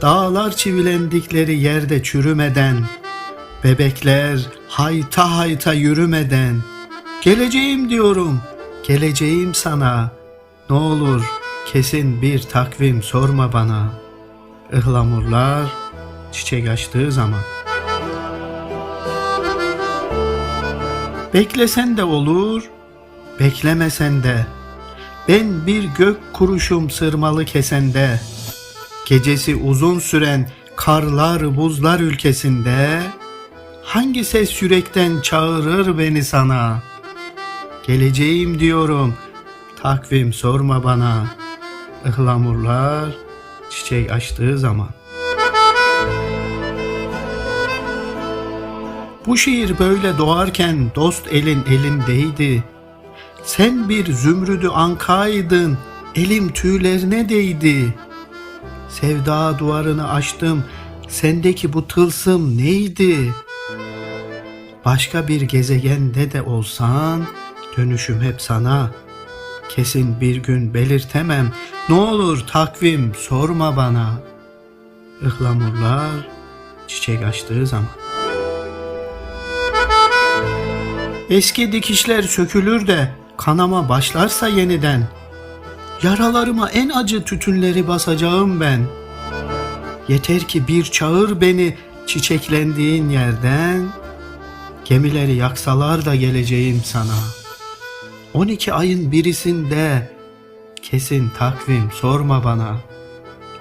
dağlar çivilendikleri yerde çürümeden, bebekler hayta hayta yürümeden, geleceğim diyorum, geleceğim sana, ne olur kesin bir takvim sorma bana. Ihlamurlar çiçek açtığı zaman. Beklesen de olur, beklemesen de. Ben bir gök kuruşum sırmalı kesende. Gecesi uzun süren karlar buzlar ülkesinde. Hangi ses yürekten çağırır beni sana? Geleceğim diyorum, takvim sorma bana. Ihlamurlar çiçek açtığı zaman. Bu şiir böyle doğarken dost elin elimdeydi. Sen bir zümrüdü ankaydın, elim tüylerine değdi. Sevda duvarını açtım, sendeki bu tılsım neydi? Başka bir gezegende de olsan, dönüşüm hep sana. Kesin bir gün belirtemem, ne olur takvim sorma bana. Ihlamurlar çiçek açtığı zaman. Eski dikişler sökülür de kanama başlarsa yeniden. Yaralarıma en acı tütünleri basacağım ben. Yeter ki bir çağır beni çiçeklendiğin yerden. Gemileri yaksalar da geleceğim sana. 12 ayın birisinde kesin takvim sorma bana.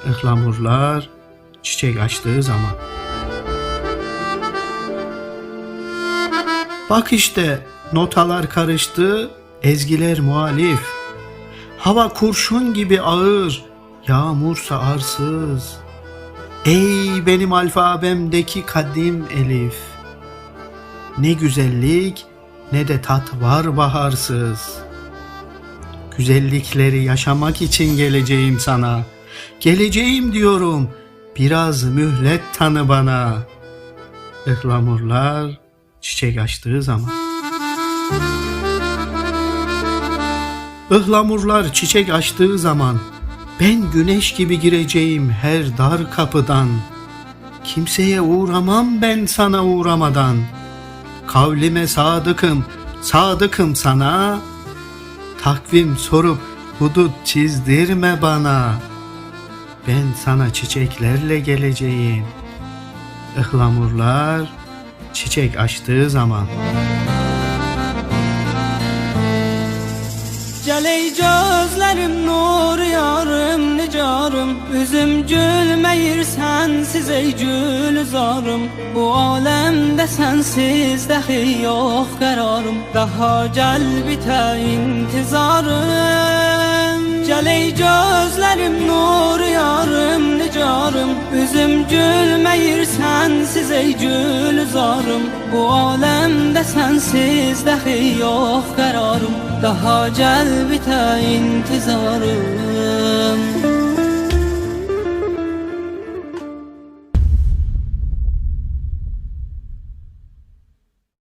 Ihlamurlar çiçek açtığı zaman. Bak işte notalar karıştı, ezgiler muhalif. Hava kurşun gibi ağır, yağmursa arsız. Ey benim alfabemdeki kadim elif. Ne güzellik ne de tat var baharsız. Güzellikleri yaşamak için geleceğim sana. Geleceğim diyorum. Biraz mühlet tanı bana. Ihlamurlar çiçek açtığı zaman. Ihlamurlar çiçek açtığı zaman ben güneş gibi gireceğim her dar kapıdan. Kimseye uğramam ben sana uğramadan. Kavlime sadıkım, sadıkım sana. Takvim sorup hudut çizdirme bana. Ben sana çiçeklerle geleceğim. Ihlamurlar çiçek açtığı zaman. Gel ey gözlerim nur yarım nicarım. Üzüm gülmeyir sensiz ey gülzarım Bu alemde sensiz dahi yok kararım. Daha gel bite intizarım. Gel ey gözlerim nur yarım nicarım Üzüm gülmeyir sensiz ey gülzarım Bu alemde sensiz dahi yok kararım. Daha gel bite intizarım